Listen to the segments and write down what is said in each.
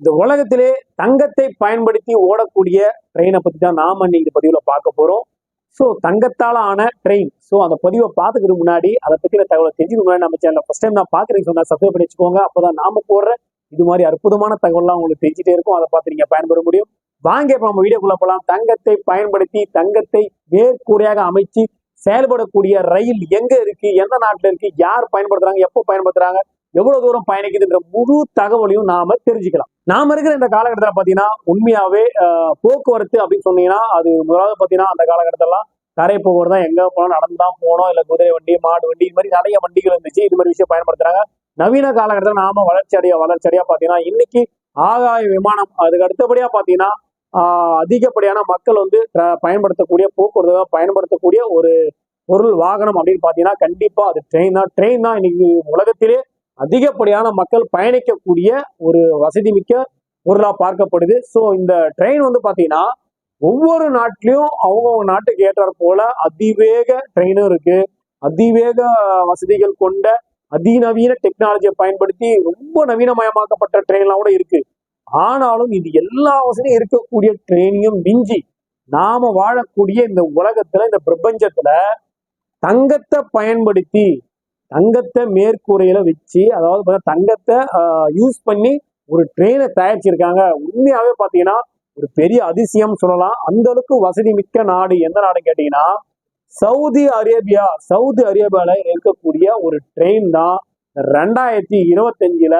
இந்த உலகத்திலே தங்கத்தை பயன்படுத்தி ஓடக்கூடிய ட்ரெயினை பத்தி தான் நாம இன்னைக்கு இந்த பதிவுல பார்க்க போறோம். ஸோ தங்கத்தால ஆன ட்ரெயின் ஸோ அந்த பதிவை பார்த்துக்கிறதுக்கு முன்னாடி அதை பத்தின தகவலை தெரிஞ்சுக்க முன்னாடி நம்ம சேனல் ஃபர்ஸ்ட் டைம் நான் பார்க்குறீங்க சொன்னா சப்ஸ்கிரைப் பண்ணி வச்சுக்கோங்க. அப்போதான் நாம போடுற இது மாதிரி அற்புதமான தகவல்லாம் உங்களுக்கு தெரிஞ்சுட்டே இருக்கும். அதை பார்த்து நீங்க பயன்பெற முடியும். வாங்க இப்ப நம்ம வீடியோக்குள்ள போலாம். தங்கத்தை பயன்படுத்தி தங்கத்தை மேற்கூரையாக அமைச்சு செயல்படக்கூடிய ரயில் எங்க இருக்கு? எந்த நாட்டில் இருக்கு? யார் பயன்படுத்துறாங்க? எப்போ பயன்படுத்துறாங்க? எவ்வளவு தூரம் பயணிக்குதுன்ற முழு தகவலையும் நாம தெரிஞ்சுக்கலாம். நாம இருக்கிற இந்த காலகட்டத்தில் பார்த்தீங்கன்னா உண்மையாவே போக்குவரத்து அப்படின்னு சொன்னீங்கன்னா அது முதலாவது பார்த்தீங்கன்னா அந்த காலகட்டத்திலாம் தரை போக்குவரத்து தான். எங்கே போனோம் நடந்து தான் போனோம் இல்லை குதிரை வண்டி மாடு வண்டி இது மாதிரி நிறைய வண்டிகள் இருந்துச்சு. இது மாதிரி விஷயம் பயன்படுத்துறாங்க. நவீன காலகட்டத்தில் நாம வளர்ச்சி அடைய வளர்ச்சி அடைய பார்த்தீங்கன்னா இன்னைக்கு ஆகாய விமானம் அதுக்கு அடுத்தபடியாக பார்த்தீங்கன்னா அதிகப்படியான மக்கள் வந்து பயன்படுத்தக்கூடிய போக்குவரத்து பயன்படுத்தக்கூடிய ஒரு பொருள் வாகனம் அப்படின்னு பார்த்தீங்கன்னா கண்டிப்பாக அது ட்ரெயின் தான். ட்ரெயின் தான் இன்னைக்கு உலகத்திலே அதிகப்படியான மக்கள் பயணிக்கக்கூடிய ஒரு வசதி மிக்க பொருளாக பார்க்கப்படுது. ஸோ இந்த ட்ரெயின் வந்து பார்த்தீங்கன்னா ஒவ்வொரு நாட்டிலையும் அவங்கவுங்க நாட்டுக்கு ஏற்றாற் போல அதிவேக ட்ரெயினும் இருக்கு. அதிவேக வசதிகள் கொண்ட அதிநவீன டெக்னாலஜியை பயன்படுத்தி ரொம்ப நவீனமயமாக்கப்பட்ட ட்ரெயின்லாம் கூட இருக்கு. ஆனாலும் இது எல்லா வசதியும் இருக்கக்கூடிய ட்ரெயினையும் மிஞ்சி நாம வாழக்கூடிய இந்த உலகத்துல இந்த பிரபஞ்சத்துல தங்கத்தை பயன்படுத்தி தங்கத்தை மேற்கூரையில வச்சு அதாவது பார்த்தீங்கன்னா தங்கத்தை யூஸ் பண்ணி ஒரு ட்ரெயினை தயாரிச்சிருக்காங்க. உண்மையாகவே பார்த்தீங்கன்னா ஒரு பெரிய அதிசயம் சொல்லலாம். அந்த அளவுக்கு வசதி மிக்க நாடு எந்த நாடு கேட்டீங்கன்னா சவுதி அரேபியா. சவுதி அரேபியால இருக்கக்கூடிய ஒரு ட்ரெயின் தான் ரெண்டாயிரத்தி இருபத்தஞ்சுல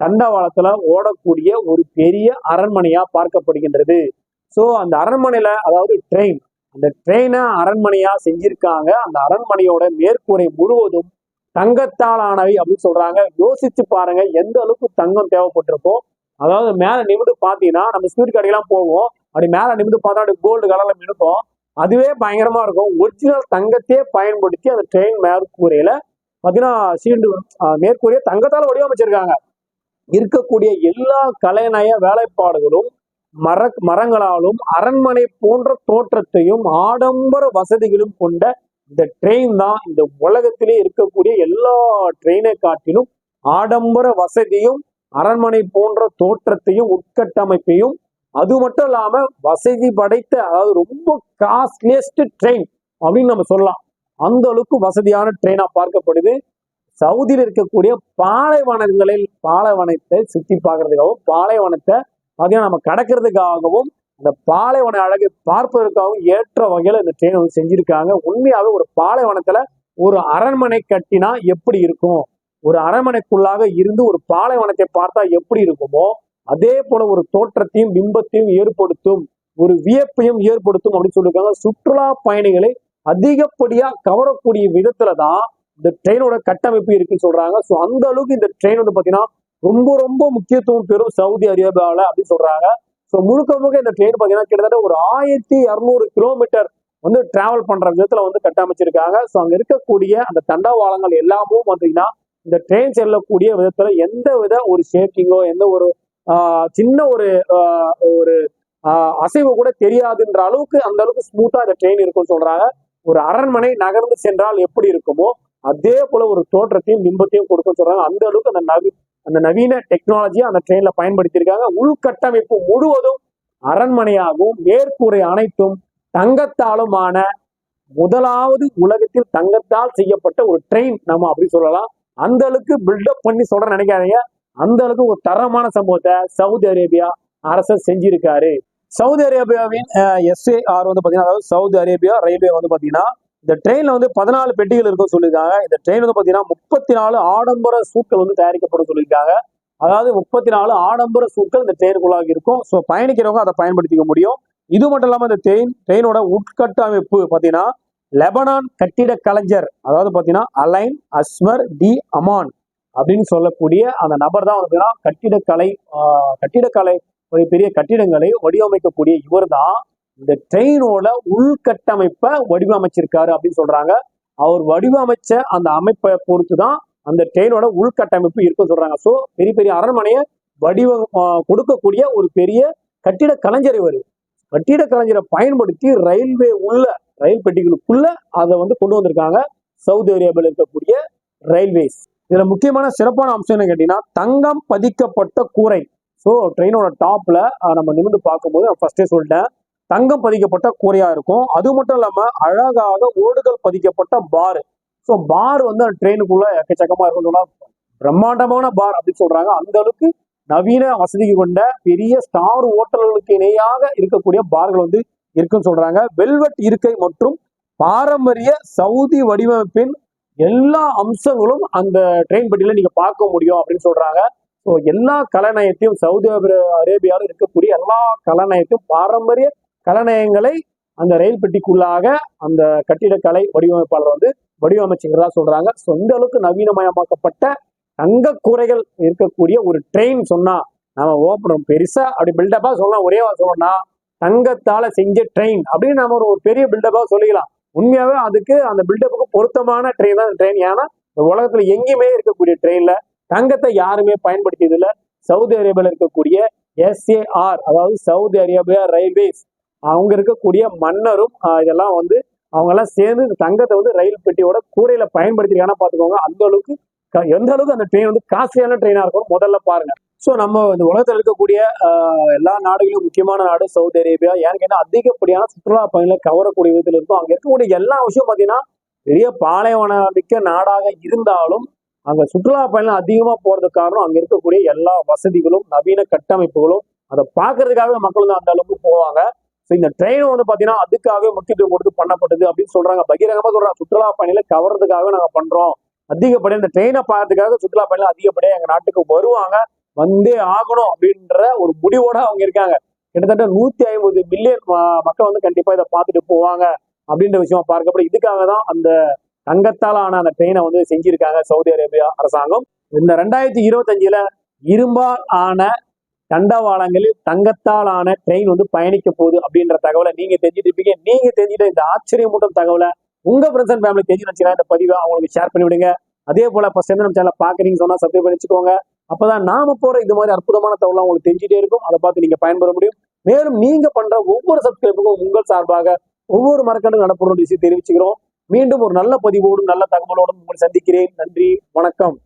தண்டவாளத்துல ஓடக்கூடிய ஒரு பெரிய அரண்மனையா பார்க்கப்படுகின்றது. ஸோ அந்த அரண்மனையில அதாவது ட்ரெயின் அந்த ட்ரெயினை அரண்மனையா செஞ்சிருக்காங்க. அந்த அரண்மனையோட மேற்கூரை முழுவதும் தங்கத்தால் ஆனவை அப்படின்னு சொல்றாங்க. யோசிச்சு பாருங்க எந்த அளவுக்கு தங்கம் தேவைப்பட்டிருக்கும் அதாவது மேல நிமிந்து பாத்தீங்கன்னா நம்ம ஸ்வீட் கடைக்கெல்லாம் போவோம். அப்படி மேல நிமிந்து பார்த்தா அப்படி கோல்டு கலர்ல மினுக்கும் அதுவே பயங்கரமா இருக்கும். ஒரிஜினல் தங்கத்தையே பயன்படுத்தி அந்த ட்ரெயின் மேற்கூரையில பார்த்தீங்கன்னா சீண்டு ஆஹ் மேற்கூரையை வடிவமைச்சிருக்காங்க. இருக்கக்கூடிய எல்லா கலைநய வேலைப்பாடுகளும் மர மரங்களாலும் அரண்மனை போன்ற தோற்றத்தையும் ஆடம்பர வசதிகளும் கொண்ட இந்த ட்ரெயின் தான் இந்த உலகத்திலே இருக்கக்கூடிய எல்லா ட்ரெயினை காட்டிலும் ஆடம்பர வசதியும் அரண்மனை போன்ற தோற்றத்தையும் உட்கட்டமைப்பையும் அது மட்டும் இல்லாம வசதி படைத்த அதாவது ரொம்ப காஸ்ட்லியஸ்ட் ட்ரெயின் அப்படின்னு நம்ம சொல்லலாம். அந்த அளவுக்கு வசதியான ட்ரெயினா பார்க்கப்படுது. சவுதியில் இருக்கக்கூடிய பாலைவனங்களில் பாலைவனத்தை சுத்தி பார்க்கறதுக்காகவும் பாலைவனத்தை பார்த்தீங்கன்னா நம்ம கடக்கிறதுக்காகவும் இந்த பாலைவன அழகை பார்ப்பதற்காகவும் ஏற்ற வகையில இந்த ட்ரெயின் வந்து செஞ்சிருக்காங்க. உண்மையாவே ஒரு பாலைவனத்துல ஒரு அரண்மனை கட்டினா எப்படி இருக்கும்? ஒரு அரண்மனைக்குள்ளாக இருந்து ஒரு பாலைவனத்தை பார்த்தா எப்படி இருக்குமோ அதே போல ஒரு தோற்றத்தையும் பிம்பத்தையும் ஏற்படுத்தும் ஒரு வியப்பையும் ஏற்படுத்தும் அப்படின்னு சொல்லியிருக்காங்க சுற்றுலா பயணிகளை அதிகப்படியா கவரக்கூடிய விதத்துல தான் இந்த ட்ரெயினோட கட்டமைப்பு இருக்குன்னு சொல்றாங்க. ஸோ அந்த அளவுக்கு இந்த ட்ரெயின் வந்து பாத்தீங்கன்னா ரொம்ப ரொம்ப முக்கியத்துவம் பெறும் சவுதி அரேபியாவில் அப்படின்னு சொல்றாங்க. ஸோ முழுக்க முழுக்க இந்த ட்ரெயின் பார்த்தீங்கன்னா கிட்டத்தட்ட ஒரு ஆயிரத்தி இரநூறு கிலோமீட்டர் வந்து டிராவல் பண்ற விதத்துல வந்து கட்டமைச்சிருக்காங்க. ஸோ அங்க இருக்கக்கூடிய அந்த தண்டவாளங்கள் எல்லாமும் பார்த்தீங்கன்னா இந்த ட்ரெயின் செல்லக்கூடிய விதத்துல எந்த வித ஒரு ஷேக்கிங்கோ எந்த ஒரு சின்ன ஒரு ஒரு அசைவு கூட தெரியாதுன்ற அளவுக்கு அந்த அளவுக்கு ஸ்மூத்தா இந்த ட்ரெயின் இருக்கும்னு சொல்றாங்க. ஒரு அரண்மனை நகர்ந்து சென்றால் எப்படி இருக்குமோ அதே போல ஒரு தோற்றத்தையும் பிம்பத்தையும் கொடுக்கும் சொல்றாங்க. அந்த அளவுக்கு அந்த நவீ அந்த நவீன டெக்னாலஜியை அந்த ட்ரெயின்ல பயன்படுத்தியிருக்காங்க. உள்கட்டமைப்பு முழுவதும் அரண்மனையாகவும் மேற்கூரை அனைத்தும் தங்கத்தாலுமான முதலாவது உலகத்தில் தங்கத்தால் செய்யப்பட்ட ஒரு ட்ரெயின் நம்ம அப்படி சொல்லலாம். அந்த அளவுக்கு பில்டப் பண்ணி சொல்ற நினைக்காதீங்க. அந்த அளவுக்கு ஒரு தரமான சம்பவத்தை சவுதி அரேபியா அரசர் செஞ்சிருக்காரு. சவுதி அரேபியாவின் எஸ்ஏஆர் வந்து பாத்தீங்கன்னா அதாவது சவுதி அரேபியா ரயில்வே வந்து பாத்தீங்கன்னா இந்த ட்ரெயின்ல வந்து பதினாலு பெட்டிகள் இருக்கும் சொல்லியிருக்காங்க. இந்த ட்ரெயின் வந்து பாத்தீங்கன்னா முப்பத்தி நாலு ஆடம்பர சூட்கள் வந்து தயாரிக்கப்படும் சொல்லியிருக்காங்க. அதாவது முப்பத்தி நாலு ஆடம்பர சூட்கள் இந்த ட்ரெயினுக்குள்ளாக இருக்கும். ஸோ பயணிக்கிறவங்க அதை பயன்படுத்திக்க முடியும். இது மட்டும் இல்லாமல் இந்த ட்ரெயின் ட்ரெயினோட உட்கட்டமைப்பு பார்த்தீங்கன்னா லெபனான் கட்டிட கலைஞர் அதாவது பார்த்தீங்கன்னா அலைன் அஸ்மர் டி அமான் அப்படின்னு சொல்லக்கூடிய அந்த நபர் தான் வந்து கட்டிடக்கலை கட்டிடக்கலை ஒரு பெரிய கட்டிடங்களை வடிவமைக்கக்கூடிய இவர் தான். இந்த ட்ரெயினோட உள்கட்டமைப்பை வடிவமைச்சிருக்காரு அப்படின்னு சொல்றாங்க. அவர் வடிவமைச்ச அந்த அமைப்பை பொறுத்து தான் அந்த ட்ரெயினோட உள்கட்டமைப்பு இருக்குன்னு சொல்றாங்க. ஸோ பெரிய பெரிய அரண்மனையை வடிவ கொடுக்கக்கூடிய ஒரு பெரிய கட்டிட கலைஞர் இவர். கட்டிட கலைஞரை பயன்படுத்தி ரயில்வே உள்ள ரயில் பெட்டிகளுக்குள்ள அதை வந்து கொண்டு வந்திருக்காங்க. சவுதி அரேபியாவில் இருக்கக்கூடிய ரயில்வேஸ். இதுல முக்கியமான சிறப்பான அம்சம் என்ன கேட்டீங்கன்னா தங்கம் பதிக்கப்பட்ட கூரை. ஸோ ட்ரெயினோட டாப்ல நம்ம நிமிர்ந்து பார்க்கும்போது நான் ஃபர்ஸ்டே சொல்லிட்டேன். தங்கம் பதிக்கப்பட்ட கூரையா இருக்கும். அது மட்டும் இல்லாம அழகாக ஓடுகள் பதிக்கப்பட்ட பார். ஸோ பார் வந்து அந்த ட்ரெயினுக்குள்ள எக்கச்சக்கமா இருக்கும். சொன்னா பிரம்மாண்டமான பார் அப்படின்னு சொல்றாங்க. அந்த அளவுக்கு நவீன வசதி கொண்ட பெரிய ஸ்டார் ஹோட்டல்களுக்கு இணையாக இருக்கக்கூடிய பார்கள் வந்து இருக்குன்னு சொல்றாங்க. வெல்வெட் இருக்கை மற்றும் பாரம்பரிய சவுதி வடிவமைப்பின் எல்லா அம்சங்களும் அந்த ட்ரெயின் பெட்டியில நீங்க பார்க்க முடியும் அப்படின்னு சொல்றாங்க. ஸோ எல்லா கலைநயத்தையும் சவுதி அரேபியாவில் இருக்கக்கூடிய எல்லா கலைநயத்தையும் பாரம்பரிய கலநயங்களை அந்த ரயில் பெட்டிக்குள்ளாக அந்த கட்டிடக்கலை வடிவமைப்பாளர் வந்து வடிவமைச்சுங்கிறதா சொல்றாங்க. சொந்த அளவுக்கு நவீனமயமாக்கப்பட்ட தங்க கூரைகள் இருக்கக்கூடிய ஒரு ட்ரெயின் சொன்னா நம்ம ஓப்பனும் பெருசா அப்படி பில்டப்பா சொல்லலாம். ஒரே சொல்லணும்னா தங்கத்தால செஞ்ச ட்ரெயின் அப்படின்னு நம்ம ஒரு ஒரு பெரிய பில்டப்பா சொல்லிக்கலாம். உண்மையாவே அதுக்கு அந்த பில்டப்புக்கு பொருத்தமான ட்ரெயின் தான் ட்ரெயின் ஏன்னா உலகத்துல எங்கேயுமே இருக்கக்கூடிய ட்ரெயின்ல தங்கத்தை யாருமே பயன்படுத்தியது இல்லை சவுதி அரேபியால இருக்கக்கூடிய எஸ்ஏஆர் அதாவது சவுதி அரேபியா ரயில்வேஸ் அவங்க இருக்கக்கூடிய மன்னரும் இதெல்லாம் வந்து அவங்க எல்லாம் சேர்ந்து இந்த தங்கத்தை வந்து ரயில் பெட்டியோட கூரையில பயன்படுத்திருக்காங்கன்னா பாத்துக்கோங்க அந்த அளவுக்கு எந்த அளவுக்கு அந்த ட்ரெயின் வந்து காஸ்ட்லியான ட்ரெயினா இருக்கும் முதல்ல பாருங்க. ஸோ நம்ம இந்த உலகத்தில் இருக்கக்கூடிய எல்லா நாடுகளிலும் முக்கியமான நாடு சவுதி அரேபியா ஏன்னு கேட்டால் அதிகப்படியான சுற்றுலா பயணிகளை கவரக்கூடிய விதத்தில் இருக்கும். அங்கே இருக்கக்கூடிய எல்லா விஷயம் பார்த்தீங்கன்னா பெரிய பாலைவன மிக்க நாடாக இருந்தாலும் அங்கே சுற்றுலா பயணிகள் அதிகமாக போகிறதுக்கு காரணம் அங்கே இருக்கக்கூடிய எல்லா வசதிகளும் நவீன கட்டமைப்புகளும் அதை பார்க்கறதுக்காகவே மக்கள் வந்து அந்த அளவுக்கு போவாங்க. ஸோ இந்த ட்ரெயின் வந்து பார்த்தீங்கன்னா அதுக்காகவே முக்கியத்துவம் கொடுத்து பண்ணப்பட்டது அப்படின்னு சொல்றாங்க. பகிரங்கமாக சொல்றாங்க சுற்றுலா பயணிகளை கவர்றதுக்காகவே நாங்கள் பண்றோம். அதிகப்படியாக இந்த ட்ரெயினை பார்க்கறதுக்காக சுற்றுலா பயணிகள் அதிகப்படியாக எங்கள் நாட்டுக்கு வருவாங்க. வந்தே ஆகணும் அப்படின்ற ஒரு முடிவோட அவங்க இருக்காங்க. கிட்டத்தட்ட நூத்தி ஐம்பது மில்லியன் மக்கள் வந்து கண்டிப்பா இதை பார்த்துட்டு போவாங்க அப்படின்ற விஷயம் பார்க்கப்படும். இதுக்காக தான் அந்த தங்கத்தால் ஆன அந்த ட்ரெயினை வந்து செஞ்சிருக்காங்க சவுதி அரேபியா அரசாங்கம். இந்த ரெண்டாயிரத்தி இருபத்தஞ்சுல இரும்பால் ஆன தண்டவாளங்களில் தங்கத்தால் ஆன ட்ரெயின் வந்து பயணிக்க போகுது அப்படின்ற தகவலை நீங்க தெரிஞ்சுட்டு இருப்பீங்க நீங்க தெரிஞ்சுட்டு இந்த ஆச்சரியமூட்டும் தகவலை உங்க ஃப்ரெண்ட்ஸ் அண்ட் ஃபேமிலி தெரிஞ்சு வச்சுக்கலாம். இந்த பதிவை அவங்களுக்கு ஷேர் பண்ணி விடுங்க. அதே போல ஃபர்ஸ்ட் டைம் நம்ம சேனல் பாக்குறீங்க சொன்னா சப்ஸ்கிரைப் பண்ணி வச்சுக்கோங்க. அப்பதான் நாம போற இது மாதிரி அற்புதமான தகவலாம் உங்களுக்கு தெரிஞ்சுட்டே இருக்கும். அதை பார்த்து நீங்க பயன்பெற முடியும். மேலும் நீங்க பண்ற ஒவ்வொரு சப்ஸ்கிரைபுக்கும் உங்கள் சார்பாக ஒவ்வொரு மரக்கண்டும் நடப்படும் விஷயம் தெரிவிச்சுக்கிறோம். மீண்டும் ஒரு நல்ல பதிவோடும் நல்ல தகவலோடும் உங்களை சந்திக்கிறேன். நன்றி. வணக்கம்.